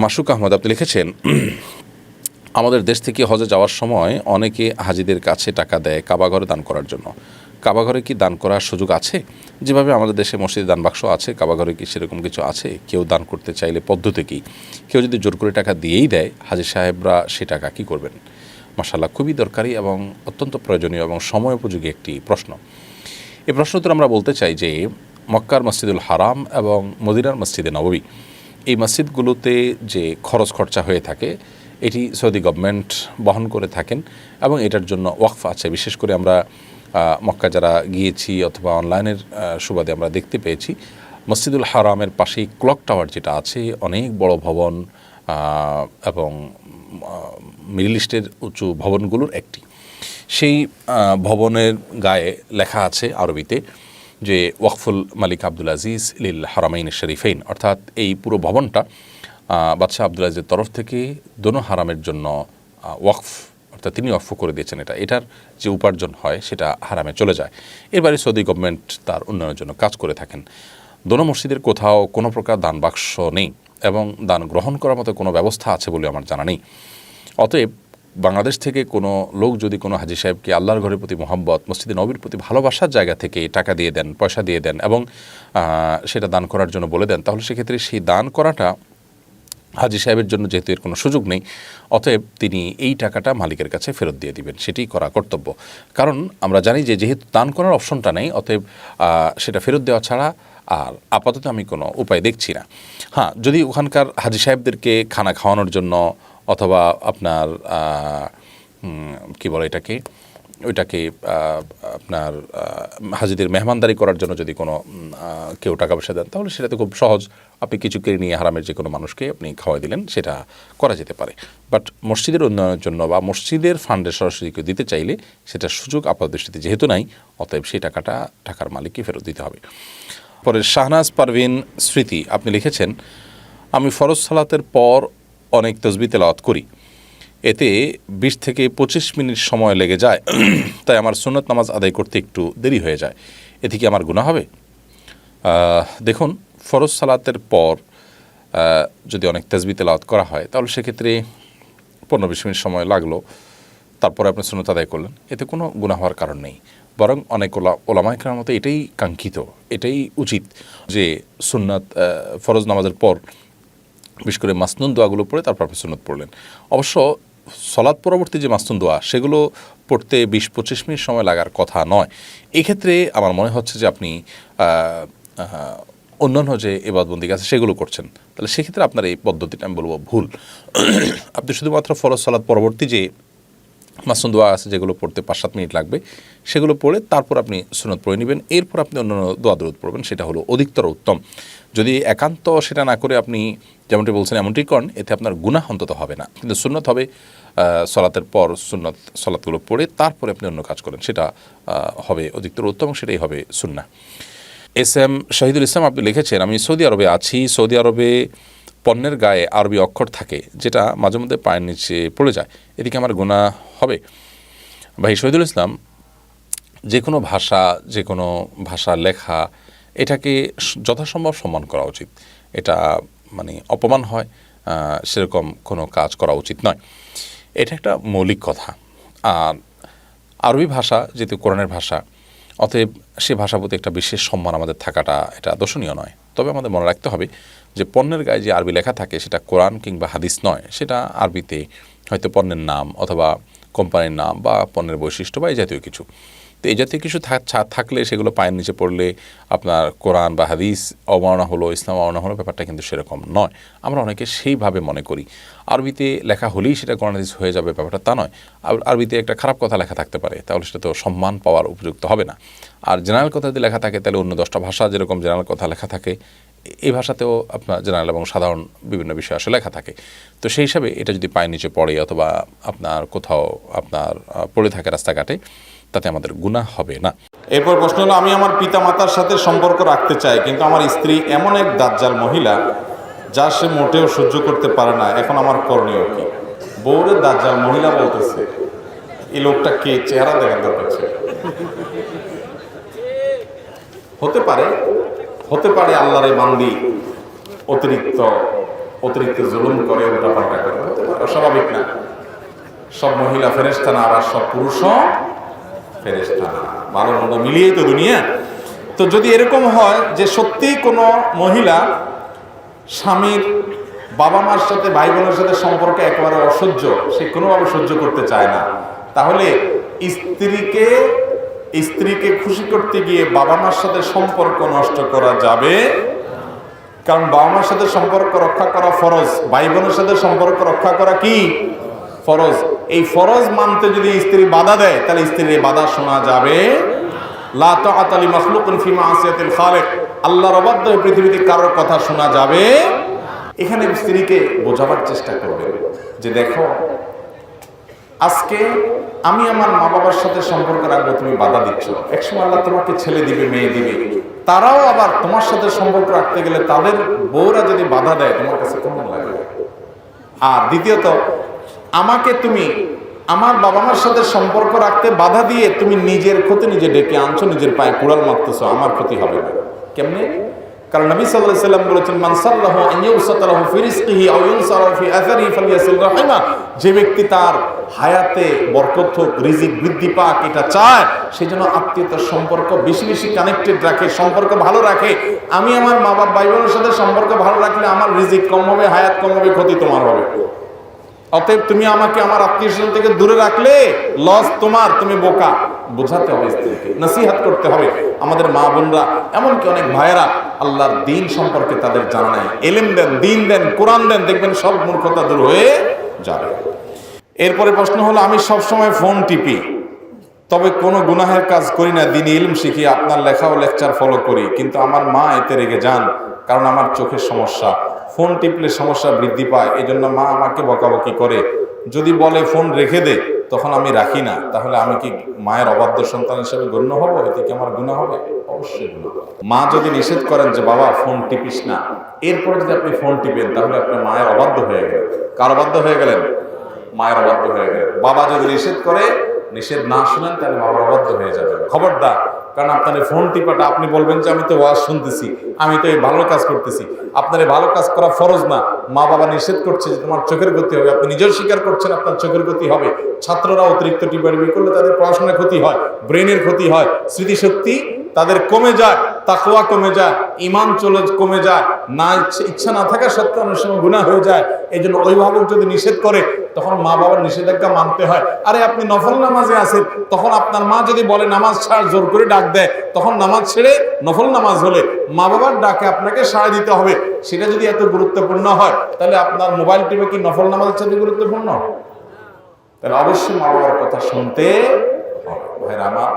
মাসুক আহমদ, আপনি লিখেছেন, আমাদের দেশ থেকে হজে যাওয়ার সময় অনেকে হাজিদের কাছে টাকা দেয় কাবাঘরে দান করার জন্য। কাবাঘরে কি দান করার সুযোগ আছে? যেভাবে আমাদের দেশে মসজিদে দান বাক্স আছে, কাবাঘরে কি সেরকম কিছু আছে? কেউ দান করতে চাইলে পদ্ধতি কী? কেউ যদি জোর করে টাকা দিয়েই দেয়, হাজির সাহেবরা সে টাকা কী করবেন? মাসাল্লাহ খুবই দরকারি এবং অত্যন্ত প্রয়োজনীয় এবং সময় উপযোগী একটি প্রশ্ন। এই প্রশ্ন উত্তর আমরা বলতে চাই যে, মক্কার মসজিদুল হারাম এবং মদিনার মসজিদে নববী এই মসজিদগুলোতে যে খরচ খরচা হয়ে থাকে, এটি সৌদি গভর্নমেন্ট বহন করে থাকেন এবং এটার জন্য ওয়াকফ আছে। বিশেষ করে আমরা মক্কা যারা গিয়েছি অথবা অনলাইনের সুবাদে আমরা দেখতে পেয়েছি, মসজিদুল হারামের পাশেই ক্লক টাওয়ার যেটা আছে, অনেক বড় ভবন এবং মিডল ইস্টের উঁচু ভবনগুলোর একটি। সেই ভবনের গায়ে লেখা আছে আরবিতে যে ওয়াকফুল মালিক আব্দুল আজিজ লিল হারামাইন শরীফাইন। অর্থাৎ এই পুরো ভবনটা বাদশাহ আব্দুল আজিজের তরফ থেকে দোনো হারামের জন্য ওয়াকফ, অর্থাৎ তিনি ওয়াকফ করে দিয়েছেন এটা। এটার যে উপার্জন হয়, সেটা হারামে চলে যায়। এর বাইরে সৌদি গভর্নমেন্ট তার উন্নয়নের জন্য কাজ করে থাকেন। দোনো মসজিদের কোথাও কোনো প্রকার দান বাক্স নেই এবং দান গ্রহণ করার মতো কোনো ব্যবস্থা আছে বলে আমার জানা নেই। অতএব বাংলাদেশ থেকে কোনো লোক যদি কোনো হাজি সাহেবকে আল্লাহর ঘরের প্রতি মোহাম্মত মসজিদে নবীর প্রতি ভালোবাসার জায়গা থেকে টাকা দিয়ে দেন, পয়সা দিয়ে দেন এবং সেটা দান করার জন্য বলে দেন, তাহলে সেক্ষেত্রে সেই দান করাটা হাজি সাহেবের জন্য যেহেতু এর কোনো সুযোগ নেই, অতএব তিনি এই টাকাটা মালিকের কাছে ফেরত দিয়ে দিবেন, সেটি করা কর্তব্য। কারণ আমরা জানি যে যেহেতু দান করার অপশনটা নেই, অতএব সেটা ফেরত দেওয়া ছাড়া আর আপাতত আমি কোনো উপায় দেখছি না। হ্যাঁ যদি ওখানকার হাজি সাহেবদেরকে খানা খাওয়ানোর জন্য অথবা আপনার কি বলে এটাকে? ওইটাকে আপনার হাজিদের মেহমানদারি করার জন্য যদি কোনো কেউ টাকা পয়সা দেন, তাহলে সেটাতে খুব সহজ। আপনি কিছু কেড়ে নিয়ে হারামের যে কোনো মানুষকে আপনি খাওয়াই দিলেন, সেটা করা যেতে পারে। বাট মসজিদের উন্নয়নের জন্য বা মসজিদের ফান্ডে সরাসরি কেউ দিতে চাইলে সেটা সুযোগ আপাত দৃষ্টিতে যেহেতু নাই, অতএব সেই টাকাটা টাকার মালিককে ফেরত দিতে হবে। পরে শাহনাজ পারভিন স্মৃতি, আপনি লিখেছেন, আমি ফরজ সালাতের পর অনেক তসবি তেলাওয়াত করি। এতে বিশ থেকে পঁচিশ মিনিট সময় লেগে যায়। তাই আমার সুন্নত নামাজ আদায় করতে একটু দেরি হয়ে যায়। এতে কি আমার গুণা হবে? দেখুন, ফরজ সালাতের পর যদি অনেক তেজবি তেলাওয়াত করা হয়, তাহলে সেক্ষেত্রে পনেরো বিশ মিনিট সময় লাগল। তারপরে আপনি সুন্নত আদায় করলেন। এতে কোনো গুণা হওয়ার কারণ নেই। বরং অনেক ওলা ওলামাইকার মতো এটাই কাঙ্ক্ষিত, এটাই উচিত যে সুন্নাত ফরজ নামাজের পর বিশেষ করে মাসনুন দোয়াগুলো পড়ে তারপর আপনি সুন্নত পড়লেন। অবশ্য সলাদ পরবর্তী যে মাসনুন দোয়া, সেগুলো পড়তে বিশ পঁচিশ মিনিট সময় লাগার কথা নয়। এক্ষেত্রে আমার মনে হচ্ছে যে আপনি অন্যান্য যে এবাদবন্দি আছে সেগুলো করছেন। তাহলে সেক্ষেত্রে আপনার এই পদ্ধতিটা আমি বলব ভুল। আপনি শুধুমাত্র ফরজ সলাদ পরবর্তী যে মাসুন দোয়া আছে, যেগুলো পড়তে পাঁচ সাত মিনিট লাগবে, সেগুলো পড়ে তারপর আপনি সুনত পড়ে নেবেন। এরপর আপনি অন্যান্য দোয়া দরুদ পড়বেন, সেটা হলো অধিকতর উত্তম। যদি একান্ত সেটা না করে আপনি যেমনটি বলছেন, এমনটি করেন, এতে আপনার গুনাহ অন্তত হবে না। কিন্তু সুন্নত হবে সলাতের পর সুন্নত, সলাতগুলো পড়ে তারপরে আপনি অন্য কাজ করেন, সেটা হবে অধিকতর উত্তম, সেটাই হবে সুন্না এস এম শহীদুল ইসলাম আপনি লিখেছেন, আমি সৌদি আরবে আছি। সৌদি আরবে পণ্যের গায়ে আরবি অক্ষর থাকে, যেটা মাঝে মধ্যে পায়ের নিচে পড়ে যায়। এদিকে আমার গুণা হবে। ভাই, শহীদুল ইসলাম যে কোনো ভাষা যে কোনো ভাষা লেখা, এটাকে যথাসম্ভব সম্মান করা উচিত। এটা মানে অপমান হয় সেরকম কোনো কাজ করা উচিত নয়। এটা একটা মৌলিক কথা। আর আরবি ভাষা, যেহেতু কোরআনের ভাষা, অতএব সে ভাষা প্রতি একটা বিশেষ সম্মান আমাদের থাকাটা, এটা দর্শনীয় নয়। তবে আমাদের মনে রাখতে হবে যে পণ্যের গায়ে যে আরবি লেখা থাকে সেটা কোরআন কিংবা হাদিস নয়, সেটা আরবিতে হয়তো পণ্যের নাম অথবা কোম্পানির নাম বা পণ্যের বৈশিষ্ট্য বা এই জাতীয় কিছু। তো এই জাতীয় কিছু থাকলে সেগুলো পায়ের নিচে পড়লে আপনার কোরআন বা হাদিস অবমাননা হলো, ইসলাম অবমাননা হলো, ব্যাপারটা কিন্তু সেরকম নয়। আমরা অনেকে সেইভাবে মনে করি। আরবিতে লেখা হলেই সেটা কোরআন হাদিস হয়ে যাবে, ব্যাপারটা তা নয়। আর- আরবিতে একটা খারাপ কথা লেখা থাকতে পারে, তাহলে সেটা তো সম্মান পাওয়ার উপযুক্ত হবে না। আর জেনারেল কথা যদি লেখা থাকে, তাহলে অন্য দশটা ভাষা যেরকম জেনারেল কথা লেখা থাকে এই ভাষাতেও আপনার জেনারেল এবং সাধারণ বিভিন্ন বিষয় আসলে লেখা থাকে। তো সেই হিসাবে এটা যদি পায়ের নিচে পড়ে অথবা আপনার কোথাও আপনার পড়ে থাকে রাস্তাঘাটে তাতে আমাদের গুনাহ হবে না। এরপর প্রশ্ন হলো, আমি আমার পিতা মাতার সাথে সম্পর্ক রাখতে চাই, কিন্তু আমার স্ত্রী এমন এক দাজ্জাল মহিলা, যা সে মোটেও সহ্য করতে পারে না। এখন আমার করণীয় কি? বউরে দাজ্জাল মহিলা বলতেছে এই লোকটা কে? চেহারা দেখার দরকার হতে পারে হতে পারে আল্লাহর এই বান্দি অতিরিক্ত অতিরিক্ত জুলুম করে, উল্টাপাল্টা করে, হতে পারে অস্বাভাবিক না। সব মহিলা ফেরেস্তা না সব পুরুষও ফেরেস্তা ভালো মন্দ মিলিয়েই তো দুনিয়া। তো যদি এরকম হয় যে সত্যিই কোনো মহিলা স্বামীর বাবা মার সাথে ভাই বোনের সাথে সম্পর্ক একেবারে অসহ্য, সে কোনোভাবে সহ্য করতে চায় না, তাহলে স্ত্রীকে স্ত্রীকে খুশি করতে গিয়ে বাবা মার সাথে সম্পর্ক নষ্ট করা যাবে? কারণ বাবা মার সাথে সম্পর্ক রক্ষা করা ফরজ ভাই বোনের সাথে সম্পর্ক রক্ষা করা কি? ফরজ। এই ফরজ মানতে যদি স্ত্রী বাধা দেয়, তাহলে স্ত্রীর বাধা শোনা যাবে আল্লাহর অবাধ্য পৃথিবীতে কারোর কথা শোনা যাবে এখানে স্ত্রীকে বোঝাবার চেষ্টা করবে যে দেখো, আজকে আমি আমার মা বাবার সাথে সম্পর্ক রাখব, তুমি বাধা দিচ্ছ। একসময় আল্লাহ তোমাকে ছেলে দিবে, মেয়ে দিবে। তারাও আবার তোমার সাথে সম্পর্ক রাখতে গেলে তাদের বউরা যদি বাধা দেয়, তোমার কাছে কেমন লাগবে? আর দ্বিতীয়ত আমাকে তুমি আমার বাবা মার সাথে সম্পর্ক রাখতে বাধা দিয়ে তুমি নিজের ক্ষতি নিজে ডেকে আনছো, নিজের পায়ে কুড়াল মারতেছো, আমার ক্ষতি হবে না। কেমনে? কারণ নবী আলাইহি সাল্লাম বলেছেন, মান সাল্লাহু ফালিয়াসিল রাহিমা। যে ব্যক্তি তার হায়াতে বরকত হোক, রিজিক বৃদ্ধি পাক, এটা চায়, সে যেন আত্মীয়তার সম্পর্ক বেশি বেশি কানেক্টেড রাখে, সম্পর্ক ভালো রাখে। আমি আমার মা বাবা ভাই বোনের সাথে সম্পর্ক ভালো রাখলে আমার রিজিক কম হবে, হায়াত কম হবে, ক্ষতি তোমার হবে। অতএব তুমি আমাকে আমার আত্মীয় স্বজন থেকে দূরে রাখলে লস তোমার, তুমি বোকা। বোঝাতে হবে স্ত্রীকে, নসিহাত করতে হবে। আমাদের মা বোনরা, এমনকি অনেক ভাইয়েরা আল্লাহর দিন সম্পর্কে তাদের জানা নাই। এলেম দেন, দিন দেন, কোরআন দেন, দেখবেন সব মূর্খতা দূর হয়ে যাবে। এরপরে প্রশ্ন হলো, আমি সব সময় ফোন টিপি, তবে কোনো গুনাহের কাজ করি না, দিন ইলম শিখি, আপনার লেখা ও লেকচার ফলো করি, কিন্তু আমার মা এতে রেগে যান, কারণ আমার চোখের সমস্যা। ফোন টিপলে সমস্যা বৃদ্ধি পায় এই জন্য মা আমাকে বকাবকি করে। যদি বলে ফোন রেখে দে, তখন আমি রাখি না। তাহলে আমি কি মায়ের অবাধ্য সন্তান হিসেবে গণ্য হব? এতে কি আমার গুণা হবে? অবশ্যই গুনাহ হবে। মা যদি নিষেধ করেন যে, বাবা, ফোন টিপিস না। এরপরে যদি আপনি ফোন টিপেন, তাহলে আপনি মায়ের অবাধ্য হয়ে গেলেন। কার অবাধ্য হয়ে গেলেন? মায়ের অবাধ্য হয়ে গেলেন। বাবা যদি নিষেধ করে, নিষেধ না শুনেন, তাহলে বাবার অবাধ্য হয়ে যাবেন। খবরদার কারণ আপনার ফোন টিপাটা আপনি বলবেন যে আমি তো ওয়াজ শুনতেছি, আমি তো এই ভালো কাজ করতেছি। আপনার এই ভালো কাজ করা ফরজ না। মা বাবা নিষেধ করছে যে তোমার চোখের গতি হবে। আপনি নিজেও স্বীকার করছেন আপনার চোখের গতি হবে। ছাত্ররা অতিরিক্ত টিপাটিপি করলে তাদের পড়াশোনার ক্ষতি হয় ব্রেনের ক্ষতি হয়। স্মৃতিশক্তি তাদের কমে যায়, তাকওয়া কমে যায় ইমান চলে কমে যায়, না ইচ্ছা না থাকা সত্ত্বেও অনেক সময় গুণা হয়ে যায়। এই জন্য অভিভাবক যদি নিষেধ করে, তখন মা বাবার নিষেধাজ্ঞা মানতে হয়। আরে আপনি নফল নামাজে আছেন, তখন আপনার মা যদি বলে, নামাজ ছাড়, জোর করে ডাক দেয় তখন নামাজ ছেড়ে নফল নামাজ হলে মা বাবার ডাকে আপনাকে সাড়া দিতে হবে। সেটা যদি এত গুরুত্বপূর্ণ হয়, তাহলে আপনার মোবাইল টিপে কি নফল নামাজের সাথে গুরুত্বপূর্ণ? তাহলে অবশ্যই মা বাবার কথা শুনতে হবে। ভাইরা, আমার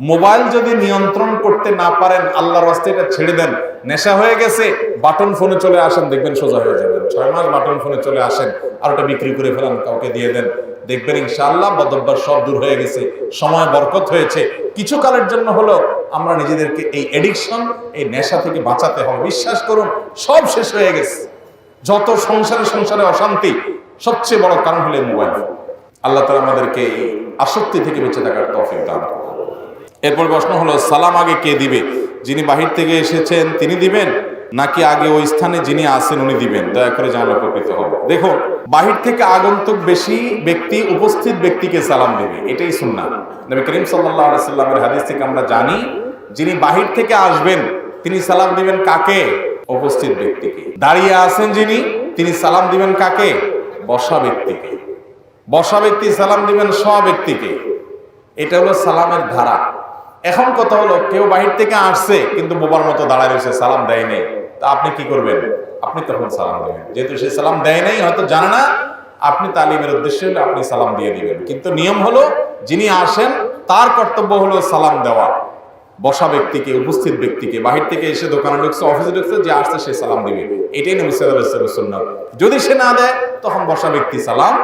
মোবাইল যদি নিয়ন্ত্রণ করতে না পারেন, আল্লাহর রাস্তায় এটা ছেড়ে দেন। নেশা হয়ে গেছে, বাটন ফোনে চলে আসেন, দেখবেন সোজা হয়ে যাবেন। ছয় মাস বাটন ফোনে চলে আসেন, আর ওটা বিক্রি করে ফেলান, কাউকে দিয়ে দেন। দেখবেন ইনশাআল্লাহ বদব্বার সব দূর হয়ে গেছে, সময় বরকত হয়েছে। কিছু কালের জন্য হলো আমরা নিজেদেরকে এই এডিকশন এই নেশা থেকে বাঁচাতে হবে। বিশ্বাস করুন, সব শেষ হয়ে গেছে। যত সংসারে সংসারে অশান্তি, সবচেয়ে বড় কারণ হলো মোবাইল আল্লাহ তালা আমাদেরকে এই আসক্তি থেকে বেঁচে থাকার তফিক দান। এরপর প্রশ্ন হলো, সালাম আগে কে দিবে? যিনি বাহির থেকে এসেছেন তিনি দিবেন? নাকি আগে ওই স্থানে যিনি আছেন উনি দিবেন? দয়া করে জানলে উপকৃত হবে। দেখুন, বাহির থেকে আগন্তুক বেশি ব্যক্তি, উপস্থিত ব্যক্তিকে সালাম দেবে। এটাই সুন্নাহ। নবী করিম আলাইহি সাল্লামের হাদিস থেকে আমরা জানি, যিনি বাহির থেকে আসবেন, তিনি সালাম দিবেন কাকে? উপস্থিত ব্যক্তিকে। দাঁড়িয়ে আছেন যিনি, তিনি সালাম দিবেন কাকে? বসা ব্যক্তিকে। বসা ব্যক্তি সালাম দিবেন স ব্যক্তিকে। এটা হলো সালামের ধারা। এখন কথা হলো, কেউ বাহির থেকে আসছে, কিন্তু বোবার মতো দাঁড়ায় রয়েছে, সালাম দেয় নাই। তা আপনি কি করবেন? আপনি তখন সালাম দেবেন। যেহেতু সে সালাম দেয় নাই, হয়তো জানে না, আপনি তালিমের উদ্দেশ্যে আপনি সালাম দিয়ে দিবেন। কিন্তু নিয়ম হলো, যিনি আসেন, তার কর্তব্য হলো সালাম দেওয়া। বসা ব্যক্তিকে, উপস্থিত ব্যক্তিকে, বাহির থেকে এসে দোকানে ঢুকছে, অফিসে ঢুকছে, যে আসছে সে সালাম দিবে। এটাই নবী ওয়াসাল্লাম যদি সে না দেয়, তখন বসা ব্যক্তি সালাম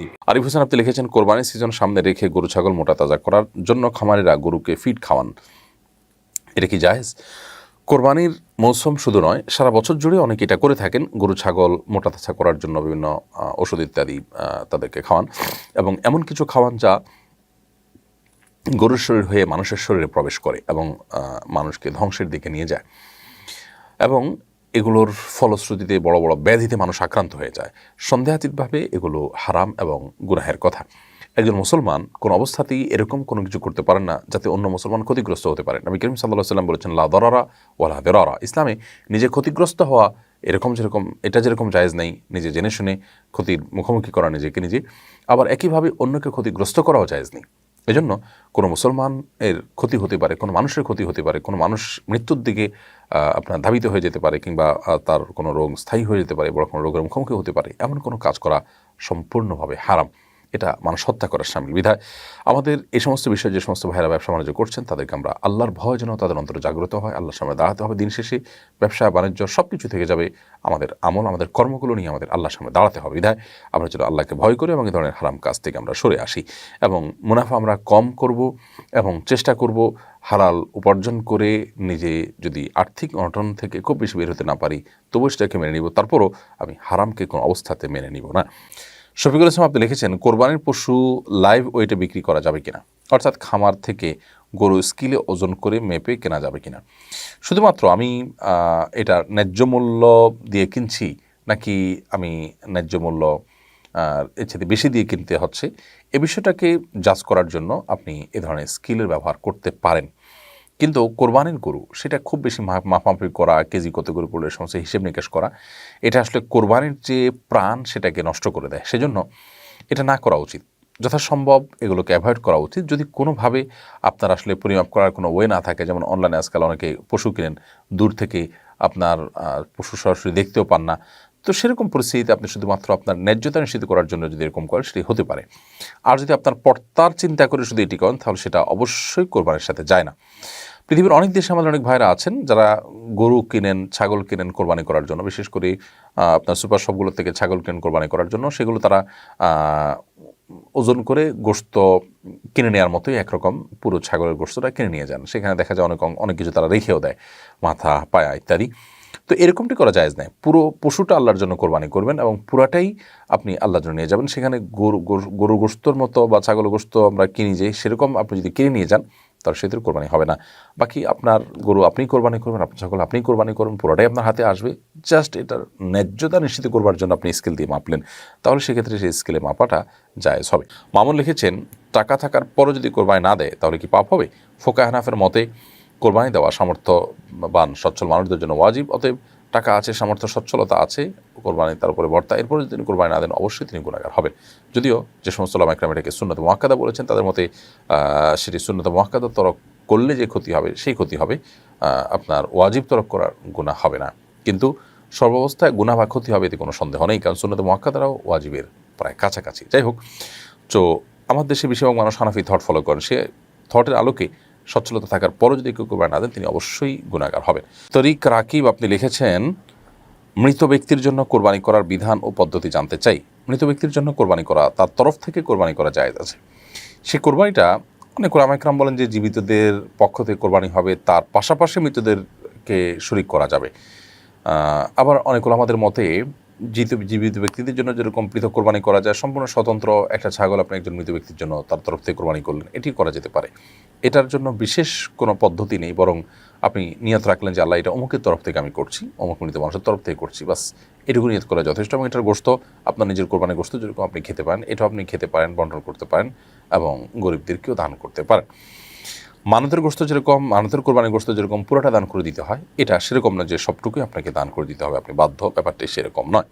দিবে আরিফ হোসেন আপনি লিখেছেন, কোরবানির সিজন সামনে রেখে গরু, ছাগল মোটা তাজা করার জন্য খামারিরা গরুকে ফিড খাওয়ান। এটা কি জায়েজ? কোরবানির মৌসুম শুধু নয়, সারা বছর জুড়ে অনেকে এটা করে থাকেন, গরু, ছাগল মোটা তাজা করার জন্য বিভিন্ন ওষুধ ইত্যাদি তাদেরকে খাওয়ান। এবং এমন কিছু খাওয়ান যা গরুর শরীর হয়ে মানুষের শরীরে প্রবেশ করে এবং মানুষকে ধ্বংসের দিকে নিয়ে যায়। এবং এগুলোর ফলশ্রুতিতে বড় বড় ব্যাধিতে মানুষ আক্রান্ত হয়ে যায়। সন্দেহাতীতভাবে এগুলো হারাম এবং গুনাহের কথা। একজন মুসলমান কোন অবস্থাতেই এরকম কোনো কিছু করতে পারেন না যাতে অন্য মুসলমান ক্ষতিগ্রস্ত হতে পারে। নবী করিম সাল্লাহ সাল্লাম বলেছেন, লা দরারা ওয়ালা বেরারা ইসলামে নিজে ক্ষতিগ্রস্ত হওয়া এরকম যেরকম, এটা যেরকম জায়েজ নেই, নিজে জেনে শুনে ক্ষতির মুখোমুখি করা নিজেকে নিজে। আবার একইভাবে অন্যকে ক্ষতিগ্রস্ত করাও জায়েজ নেই। এজন্য কোনো মুসলমানের ক্ষতি হতে পারে, কোনো মানুষের ক্ষতি হতে পারে, কোনো মানুষ মৃত্যুর দিকে আপনার ধাবিত হয়ে যেতে পারে কিংবা তার কোনো রোগ স্থায়ী হয়ে যেতে পারে, বড় কোনো রোগের মুখোমুখি হতে পারে, এমন কোনো কাজ করা সম্পূর্ণভাবে হারাম। এটা মানুষ হত্যা করার সামিল। বিধায় আমাদের এই সমস্ত বিষয়ে যে সমস্ত ভাইরা ব্যবসা বাণিজ্য করছেন, তাদেরকে আমরা আল্লাহর ভয় যেন তাদের অন্তরে জাগ্রত হয়, আল্লাহর সামনে দাঁড়াতে হবে দিন শেষে। ব্যবসা, বাণিজ্য সব কিছু থেকে যাবে আমাদের আমল, আমাদের কর্মগুলো নিয়ে আমাদের আল্লাহর সামনে দাঁড়াতে হবে। বিধায় আমরা যেন আল্লাহকে ভয় করি এবং এই ধরনের হারাম কাজ থেকে আমরা সরে আসি এবং মুনাফা আমরা কম করব এবং চেষ্টা করব হালাল উপার্জন করে নিজে যদি আর্থিক অনটন থেকে খুব বেশি বের হতে না পারি, তবু সেটাকে মেনে নিব। তারপরও আমি হারামকে কোনো অবস্থাতে মেনে নিব না। শফিকুল ইসলাম, আপনি লিখেছেন, কোরবানির পশু লাইভ ওয়েটে বিক্রি করা যাবে কিনা? অর্থাৎ খামার থেকে গরু স্কিলে ওজন করে মেপে কেনা যাবে কিনা? শুধুমাত্র আমি এটা ন্যায্য মূল্য দিয়ে কিনছি, নাকি আমি ন্যায্য মূল্য এর সাথে বেশি দিয়ে কিনতে হচ্ছে, এ বিষয়টাকে জাজ করার জন্য আপনি এ ধরনের স্কিলের ব্যবহার করতে পারেন। কিন্তু কোরবানির গরু, সেটা খুব বেশি মাপ- মাপামাপি করা, কেজি কত গরু পড়লে সমস্ত হিসেব নিকাশ করা, এটা আসলে কোরবানির যে প্রাণ, সেটাকে নষ্ট করে দেয়। সেজন্য এটা না করা উচিত। যথাসম্ভব এগুলোকে অ্যাভয়েড করা উচিত। যদি কোনোভাবে আপনার আসলে পরিমাপ করার কোনো ওয়ে না থাকে, যেমন অনলাইনে আজকাল অনেকে পশু কিনেন, দূর থেকে আপনার পশু সরাসরি দেখতেও পান না, তো সেরকম পরিস্থিতিতে আপনি শুধুমাত্র আপনার ন্যায্যতা নিশ্চিত করার জন্য যদি এরকম করেন, সেটি হতে পারে। আর যদি আপনার পর্তার চিন্তা করে শুধু এটি করেন, তাহলে সেটা অবশ্যই কোরবানির সাথে যায় না। পৃথিবীর অনেক দেশে আমাদের অনেক ভাইরা আছেন যারা গরু কিনেন, ছাগল কিনেন কোরবানি করার জন্য। বিশেষ করে আপনার সুপার শপগুলো থেকে ছাগল কিনেন কোরবানি করার জন্য। সেগুলো তারা ওজন করে গোস্ত কিনে নেওয়ার মতোই একরকম পুরো ছাগলের গোস্তটা কিনে নিয়ে যান। সেখানে দেখা যায় অনেক অনেক কিছু তারা রেখেও দেয়, মাথা, পায়া ইত্যাদি। তো এরকমটি করা যায় না পুরো পশুটা আল্লাহর জন্য কোরবানি করবেন এবং পুরাটাই আপনি আল্লাহর জন্য নিয়ে যাবেন। সেখানে গরু- গরু গোস্তর মতো বা ছাগল গোস্ত আমরা কিনি যে, সেরকম আপনি যদি কিনে নিয়ে যান তাহলে সেতুর কোরবানি হবে না। বাকি আপনার গরু আপনি কোরবানি করবেন আপনার ছাগল আপনি কোরবানি করবেন পুরোটাই আপনার হাতে আসবে। জাস্ট এটার ন্যায্যতা নিশ্চিত করবার জন্য আপনি স্কেল দিয়ে মাপলেন। তাহলে সেক্ষেত্রে সেই স্কেলে মাপাটা জায়েজ হবে। মামুন লিখেছেন, টাকা থাকার পরও যদি কোরবানি না দেয়, তাহলে কি পাপ হবে? ফোকা হানাফের মতে কোরবানি দেওয়া সামর্থ্যবান, সচ্ছল মানুষদের জন্য ওয়াজিব, অতএব টাকা আছে, সামর্থ্য, সচ্ছলতা আছে, কোরবানি তার উপরে বর্তা। এরপরে তিনি কোরবানি না দেন, অবশ্যই তিনি গুণাগার হবেন যদিও যে সমস্ত লামাইকরাম এটাকে সুন্নত মোয়াক্কাদা বলেছেন, তাদের মতে সেটি সুন্নত মোয়াক্কাদা তরক করলে যে ক্ষতি হবে, সেই ক্ষতি হবে। আপনার ওয়াজিব তরক করার গুণা হবে না। কিন্তু সর্বাবস্থায় গুণা বা ক্ষতি হবে এতে কোনো সন্দেহ নেই, কারণ সুন্নত মোয়াক্কাদারাও ওয়াজিবের প্রায় কাছাকাছি। যাই হোক, তো আমার দেশে বেশিরভাগ মানুষ হানাফি থট ফলো করেন। সে থটের আলোকে সচ্ছলতা থাকার পরও যদি কেউ কোরবানি না দেন, তিনি অবশ্যই গুণাগার হবেন। তরিক রাকিব, আপনি লিখেছেন, মৃত ব্যক্তির জন্য কোরবানি করার বিধান ও পদ্ধতি জানতে চাই। মৃত ব্যক্তির জন্য কোরবানি করা, তার তরফ থেকে কোরবানি করা যায় আছে। সে কোরবানিটা, অনেক ওলামাইকরাম বলেন যে জীবিতদের পক্ষ থেকে কোরবানি হবে, তার পাশাপাশি মৃতদেরকে শরিক করা যাবে। আবার অনেক আমাদের মতে জীবিত জীবিত ব্যক্তিদের জন্য যেরকম পৃথক কোরবানি করা যায়, সম্পূর্ণ স্বতন্ত্র একটা ছাগল আপনি একজন মৃত ব্যক্তির জন্য তার তরফ থেকে কোরবানি করলেন, এটি করা যেতে পারে। এটার জন্য বিশেষ কোনো পদ্ধতি নেই, বরং আপনি নিয়ত রাখলেন যে, আল্লাহ, এটা অমুকের তরফ থেকে আমি করছি, অমুক মৃত মানুষের তরফ থেকে করছি। বাস, এটুকু নিয়ত করা যথেষ্ট এবং এটার গোস্ত আপনার নিজের কোরবানি গোস্ত যেরকম আপনি খেতে পারেন, এটাও আপনি খেতে পারেন, বন্টন করতে পারেন এবং গরিবদেরকেও দান করতে পারেন। মানতের গোস্ত যেরকম, মানতের কোরবানির গোস্ত যেরকম পুরোটা দান করে দিতে হয়, এটা সেরকম না যে সবটুকুই আপনাকে দান করে দিতে হবে। আপনি বাধ্য, ব্যাপারটা সেরকম নয়।